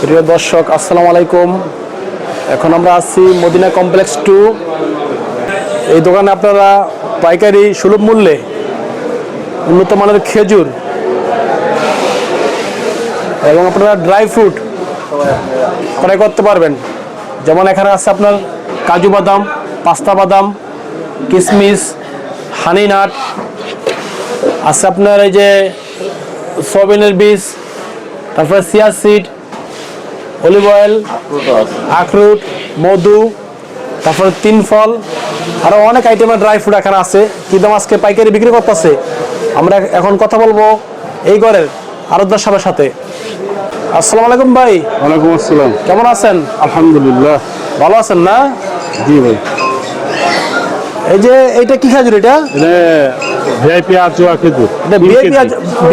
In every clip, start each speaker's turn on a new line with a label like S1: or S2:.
S1: প্রিয় দর্শক, আসসালামু আলাইকুম। এখন আমরা আসছি মদিনা কমপ্লেক্স টু। এই দোকানে আপনারা পাইকারি সুলভ মূল্যে উন্নত মানের খেজুর এবং আপনারা ড্রাই ফ্রুট ক্রয় করতে পারবেন। যেমন এখানে আছে আপনার কাজু বাদাম, পাস্তা বাদাম কিশমিশ হানি নাট, আছে আপনার এই যে সয়াবিনের বীজ, তারপরে সিয়া সিড অলিভ অয়েল আখরুট মধু তারপরে তিন ফল আরও অনেক আইটেমের ড্রাই ফ্রুট এখানে আছে কি দাম আজকে পাইকারি বিক্রি করতেছে। আমরা এখন কথা বলব এই ঘরের আরোদ্দার সাহেবের সাথে। আসসালামু আলাইকুম ভাই।
S2: ওয়ালাইকুম আসসালাম।
S1: কেমন আছেন?
S2: আলহামদুলিল্লাহ।
S1: ভালো আছেন না?
S2: জি ভাই।
S1: এই যে এইটা কি খেজুর এটা?
S2: এটা ভিআইপি আচুয়া খেজুর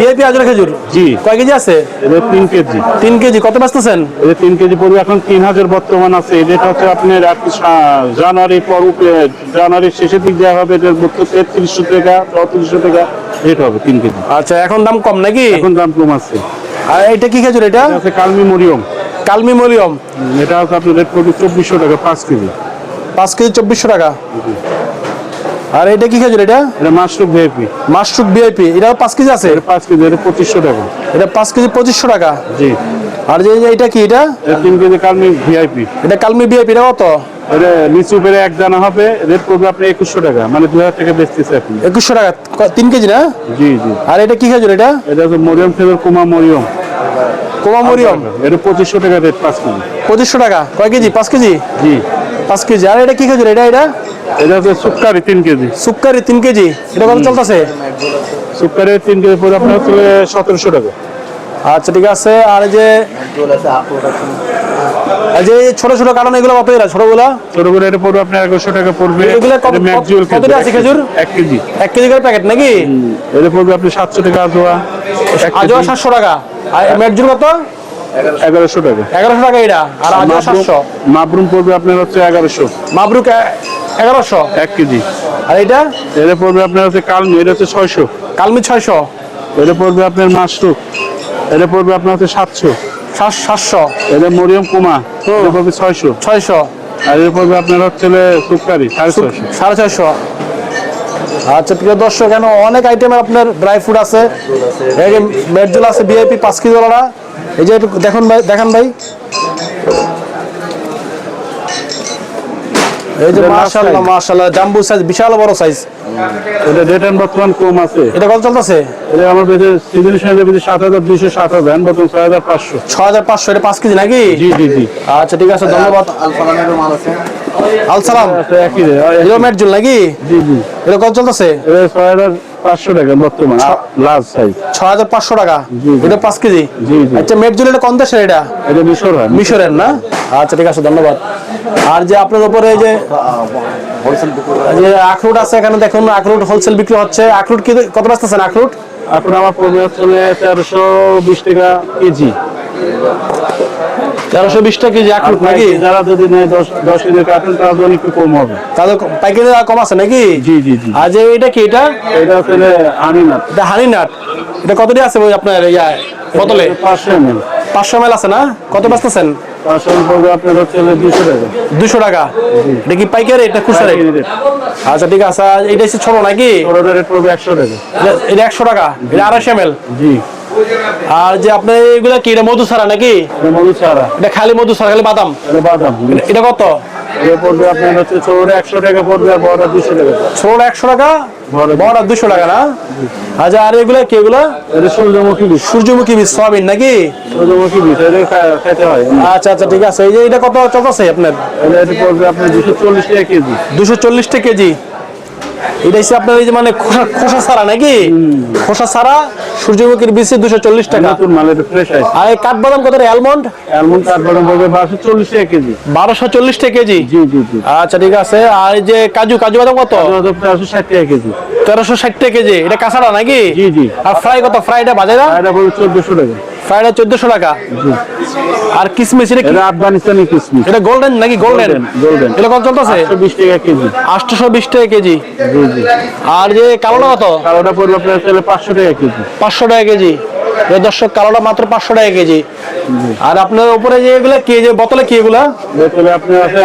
S2: কেজি।
S1: আজরা খেজুর?
S2: জি।
S1: কয় কেজি আছে?
S2: এটা তিন কেজি।
S1: তিন কেজি। কত বেচতেছেন?
S2: এটা তিন কেজি পড়বে এখন তিন হাজার বর্তমান আছে। এটা হচ্ছে আপনার জানুয়ারি পর জানুয়ারির শেষের দিক দেওয়া হবে এটার তেত্রিশশো টাকা চৌত্রিশশো টাকা রেট হবে তিন কেজি।
S1: আচ্ছা এখন দাম কম নাকি?
S2: এখন দাম কম আছে।
S1: আর এটা কি খেজুর এটা?
S2: এটা কালমি মরিয়ম।
S1: কালমি মরিয়ম।
S2: এটা হচ্ছে আপনার রেট পড়বে চব্বিশশো টাকা পাঁচ কেজি।
S1: পাঁচ কেজি চব্বিশশো টাকা। আর এটা কি খেজুর এটা?
S2: এটা মাশরুম ভিআইপি
S1: মাশরুক বিআইপি এটা পাঁচ কেজি আছে?
S2: এটা পাঁচ কেজি এটা পঁচিশশো টাকা।
S1: এটা পাঁচ কেজি পঁচিশশো টাকা?
S2: জি।
S1: আর যে এটা কি এটা?
S2: এটা তিন কেজি কালমি ভিআইপি
S1: এটা কালমি বিআইপি এটা কত?
S2: এটা নিচু পেরে এক দানা হবে রেট পড়বে আপনার একুশশো টাকা মানে দু হাজার টাকা বেচতেছে এখন।
S1: একুশশো টাকা ক- তিন কেজি না?
S2: জি জি।
S1: আর এটা কি খেজুর এটা?
S2: এটা হচ্ছে মরিয়ম ফেলের কুমা মরিয়ম।
S1: কোমা মরিয়ম?
S2: এটা পঁচিশশো টাকা রেট পাঁচ কেজি।
S1: পঁচিশশো টাকা। কয় কেজি? পাঁচ কেজি?
S2: জি।
S1: পাঁচ কেজি। আর এটা কি খেজুর? এটা এটা?
S2: এটা হচ্ছে তিন কেজি।
S1: তিন কেজি? এটা কত চলতেছে?
S2: তিন কেজি পরে আপনার হচ্ছে সতেরোশো টাকা।
S1: আচ্ছা ঠিক আছে। আর যে আর যে ছোট ছোট কারণ এগুলো এরা? ছোটগুলো?
S2: ছোট করে এটা পড়বে আপনার এগারোশো টাকা পড়বে।
S1: এগুলো কত- আছে খেজুর?
S2: কেজি।
S1: কেজি করে প্যাকেট নাকি?
S2: এটা পড়বে আপনি সাতশো টাকা আজোয়া
S1: আজও সাতশো টাকা। আর মেটজুর কত?
S2: এগারোশো টাকা।
S1: এগারোশো টাকা এটা। আর আজও সাতশো।
S2: মাবরুম- মাবরুম পড়বে আপনার হচ্ছে এগারোশো।
S1: মাবরুক এগারোশো?
S2: এক কেজি।
S1: আর এটা?
S2: এটা পড়বে আপনার হচ্ছে কালমি এটা হচ্ছে ছয়শো।
S1: কালমি ছয়শো?
S2: এটা পড়বে আপনার মাশরুম। এটা পড়বে আপনার হচ্ছে সাতশো।
S1: সাত সাতশো?
S2: এটা মরিয়ম কুমা এটা পড়বে ছয়শো।
S1: ছয়শো?
S2: আর এটা পড়বে আপনার হচ্ছে সুপারি সাড়ে ছয়শো।
S1: সাড়ে ছয়শো। আচ্ছা প্রিয় দর্শক এখানে অনেক আইটেমের আপনার ড্রাই ফ্রুট আছে। মেটজুল আছে ভিআইপি পাঁচ কেজি এই যে দেখুন ভাই দেখান ভাই। এই যে মাশাআল্লাহ মাশাআল্লাহ জাম্বু সাইজ বিশাল বড় সাইজ
S2: এটা রেট এন্ড বর্তমান কম আছে।
S1: এটা কত চলতেছে?
S2: এটা আমার বেঁচে সিজন সাইজে বেঁচে সাত হাজার দুইশো বর্তমান ছয় হাজার পাঁচশো।
S1: ছ হাজার পাঁচশো এটা পাঁচ কেজি নাকি?
S2: জি জি জি।
S1: আচ্ছা ঠিক আছে ধন্যবাদ। আলসালাম।
S2: একই রে
S1: এটা মেটজুল নাকি?
S2: জি জি।
S1: এটা কত চলতেছে?
S2: এটা ছয় হাজার টাকা বর্তমান লাস্ট সাইজ
S1: ছ হাজার পাঁচশো টাকা?
S2: জি, জি।
S1: এটা পাঁচ কেজি?
S2: জি, জি।
S1: আচ্ছা মেটজুল এটা কোন দেশের এটা?
S2: এটা মিশর
S1: মিশরের না? আচ্ছা ঠিক আছে ধন্যবাদ। আর যে আপনার উপরে যে যে আখরুট আছে এখানে দেখুন আখরুট হোলসেল বিক্রি হচ্ছে। আখরুট কি কত বাঁচতেছেন আখরুট?
S2: এখন আমার পড়বে হচ্ছে তেরোশো বিশ টাকা কেজি।
S1: তেরোশো বিশ টাকা কেজি আখরুট নাকি?
S2: যারা যদি নেয় দশ দশ কেজি কাটেন তারা জন্য একটু কম হবে।
S1: তাদের পাইকারি কম আছে নাকি?
S2: জি জি জি।
S1: আর যে এটা কি এটা?
S2: এটা হচ্ছে আনি না
S1: এটা হানি নাট এটা কতটি আছে আপনার ইয়া বোতলে?
S2: পাঁচশো এম এল
S1: পাঁচশো এম আছে না? কত বাঁচতেছেন
S2: পাঁচশো এম পড়বে আপনার হচ্ছে দুশো টাকা।
S1: দুশো টাকা? এটা কি পাইকারি এটা খুচরা
S2: পাইকারি
S1: আচ্ছা ঠিক আছে। এটা হচ্ছে ছোট নাকি?
S2: রেট পড়বে একশো টাকা।
S1: এটা- একশো টাকা? এটা আড়াইশো এম
S2: জি।
S1: আর যে আপনার এগুলা কি এটা মধু ছাড়া নাকি?
S2: মধু ছাড়া
S1: এটা খালি মধু ছাড়া খালি বাদাম?
S2: বাদাম।
S1: এটা কত?
S2: এটা পড়বে আপনার হচ্ছে একশো টাকা পড়বে আর দুশো টাকা।
S1: একশো টাকা?
S2: বড়
S1: দুশো। টাকা না? আচ্ছা আর এগুলা কি এগুলা?
S2: সূর্যমুখী বীজ।
S1: সূর্যমুখী বীজ সয়াবিন নাকি?
S2: সূর্যমুখী বীজ এটা খেতে হয়।
S1: আচ্ছা আচ্ছা ঠিক আছে। এই যে এটা কত চলতেছে আপনার?
S2: এটা এটা পড়বে আপনার দুশো চল্লিশ টাকা কেজি।
S1: দুশো চল্লিশ টাকা কেজি। এটা হচ্ছে আপনার এই যে মানে খোসা খোসা ছাড়া নাকি? খোসা ছাড়া সূর্যমুখীর বীজ দুশো চল্লিশ টাকা।
S2: নতুন মাল এটা ফ্রেশ আছে
S1: আর এই কাঠবাদাম কত অ্যালমন্ড
S2: অ্যালমন্ড কাঠবাদাম পড়বে বারোশো চল্লিশ টাকা কেজি।
S1: বারোশো চল্লিশ টাকা কেজি?
S2: জি জি জি।
S1: আচ্ছা ঠিক আছে। আর এই যে কাজু কাজু বাদাম কত?
S2: তেরোশো ষাট টাকা কেজি।
S1: তেরোশো ষাট টাকা কেজি। এটা কাঁচাটা নাকি?
S2: জি জি।
S1: আর ফ্রাই কত? ফ্রাইটা বাজে না?
S2: এটা চোদ্দশো টাকা।
S1: ফ্রাইটা চোদ্দশো টাকা। আর কিসমিস এটা
S2: এটা আফগানিস্তানি কিসমিস।
S1: এটা গোল্ডেন নাকি গোল্ডেন
S2: গোল্ডেন
S1: এটা কত চলতেছে?
S2: বিশ টাকা কেজি।
S1: আটশোশো বিশ টাকা কেজি।
S2: জি জি।
S1: আর যে কালোটা কত?
S2: কালোটা পড়বে আপনার তাহলে পাঁচশো টাকা কেজি।
S1: পাঁচশো টাকা কেজি। এ দর্শক কালোটা মাত্র পাঁচশো টাকা কেজি। আর আপনার উপরে যে এগুলা কি যে বোতলে কি এগুলা?
S2: বোতলে আপনার আছে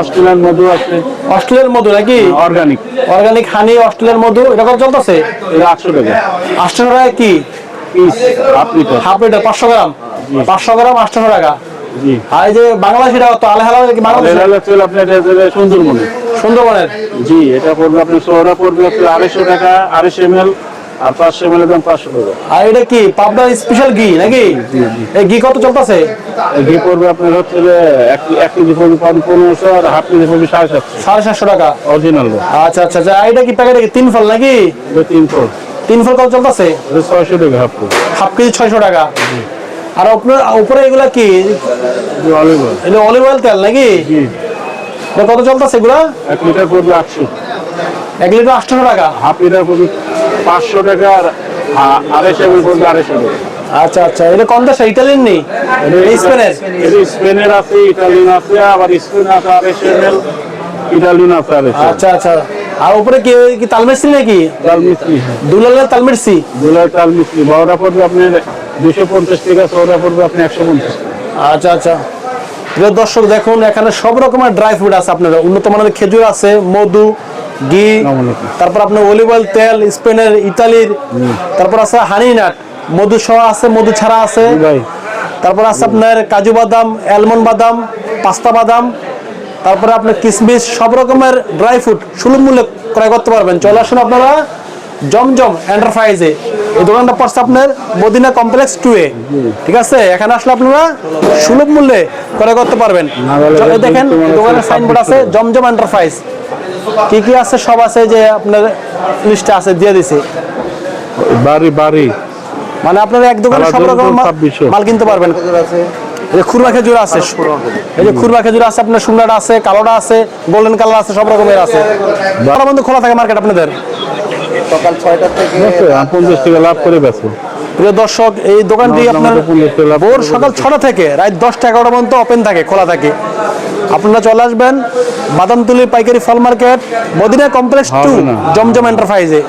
S2: অস্ট্রেলিয়ান মধু আছে।
S1: অস্ট্রেলিয়ার মধু নাকি?
S2: অর্গানিক
S1: অর্গানিক হানি অস্ট্রেলিয়ার মধু এটা কত চলতেছে?
S2: এটা আটশো টাকা।
S1: আটশো টাকা কি?
S2: পিস হাফ লিটার
S1: পাঁচশো গ্রাম। পাঁচশো গ্রাম আটশো টাকা। আর এই যে বাংলাদেশিটা কত? আলহালা কি বাংলাদেশ?
S2: লেলা চলে আপনার সুন্দরবনে
S1: সুন্দরবনের।
S2: জি এটা পড়বে আপনার সোহরা পড়বে আপনার আড়াইশো টাকা আড়াইশো এম এল আর পাঁচশো এম এল দাম পাঁচশো টাকা।
S1: আর এটা কি পাবনা স্পেশাল ঘি নাকি? এই ঘি কত চলতেছে?
S2: ঘি পড়বে আপনার হচ্ছে যে এক এক কেজি পড়বে পনেরোশো আর হাফ কেজি পড়বে সাড়ে সাতশো।
S1: সাড়ে সাতশো টাকা।
S2: অরিজিনাল
S1: আচ্ছা আচ্ছা আচ্ছা এটা কি প্যাকেটে তিন ফল নাকি?
S2: এটা তিনশো
S1: তিন ফল কত চলতেছে?
S2: ছয়শো টাকা হাফ কেজি
S1: হাফ কেজি ছয়শো টাকা। আর আপনার উপরে এগুলা কি?
S2: অলিভ অয়েল
S1: এটা অলিভ অয়েল তেল নাকি? কত চলতেছে এগুলা?
S2: এক লিটার পড়বে আটশো।
S1: এক লিটার আটশো টাকা।
S2: হাফ লিটার পড়বে পাঁচশো টাকা আর আড়াইশো পড়বে আড়াইশো টাকা।
S1: আচ্ছা আচ্ছা। এটা কোন দেশ? ইটালিয়ান নেই? স্পেনের?
S2: স্পেনের আছে ইটালিয়ান আছে আবার স্পেন আছে আড়াইশো এম এল ইটালিয়ান আছে আড়াইশো।
S1: আচ্ছা আচ্ছা। আর উপরে কি কি তালমেরসি নাকি?
S2: চাল মিস্ত্রি
S1: দুলালের তালমেরসি
S2: দুলাই চাল মিস্ত্রি বড়টা পড়বে আপনার দুশো পঞ্চাশ টাকা ছোটটা পড়বে আপনি একশো পঞ্চাশ
S1: আচ্ছা আচ্ছা। প্রিয় দর্শক দেখুন এখানে সব রকমের ড্রাই ফ্রুট আছে আপনার উন্নত মানের খেজুর আছে মধু ঘি তারপর আপনার অলিভ অয়েল তেল স্পেনের ইতালির তারপর আছে হানি নাট মধু সহ আছে মধু ছাড়া আছে। তারপর আছে আপনার কাজু বাদাম অ্যালমন্ড বাদাম পাস্তা বাদাম তারপরে আপনার কিসমিস সব রকমের ড্রাই ফ্রুট সুলভ মূল্যে ক্রয় করতে পারবেন। চলে আসুন আপনারা জমজম এন্টারপ্রাইজে এই দোকানটা পড়ছে আপনার মদিনা কমপ্লেক্স টু এ। ঠিক আছে? এখানে আসলে আপনারা সুলভ মূল্যে ক্রয় করতে পারবেন। দেখেন দোকানের সাইনবোর্ড আছে জমজম এন্টারপ্রাইজ কি কি আছে? সব আছে যে আপনার লিস্টে আছে দিয়ে দিছি।
S2: বাড়ি বাড়ি।
S1: মানে আপনারা এক দোকানে সব রকম মাল-
S2: 2600
S1: মাল কিনতে পারবেন। এই খুরমা খেজুর আছে। এই যে খুরমা খেজুর আছে আপনার শুকনাটা আছে কালোটা আছে গোল্ডেন কালার আছে সব রকমের আছে। বারো বন্ধু খোলা থাকে মার্কেট আপনাদের?
S3: সকাল ছয়টা থেকে
S2: পঞ্চাশ টাকা লাভ করে বেচবো।
S1: প্রিয় দর্শক এই দোকানটি আপনার ভোর সকাল ছটা থেকে রাত দশটা এগারোটা পর্যন্ত ওপেন থাকে খোলা থাকে। আপনারা চলে আসবেন বাদামতুলি পাইকারি ফল market Madina complex to Zamzam এন্টারপ্রাইজে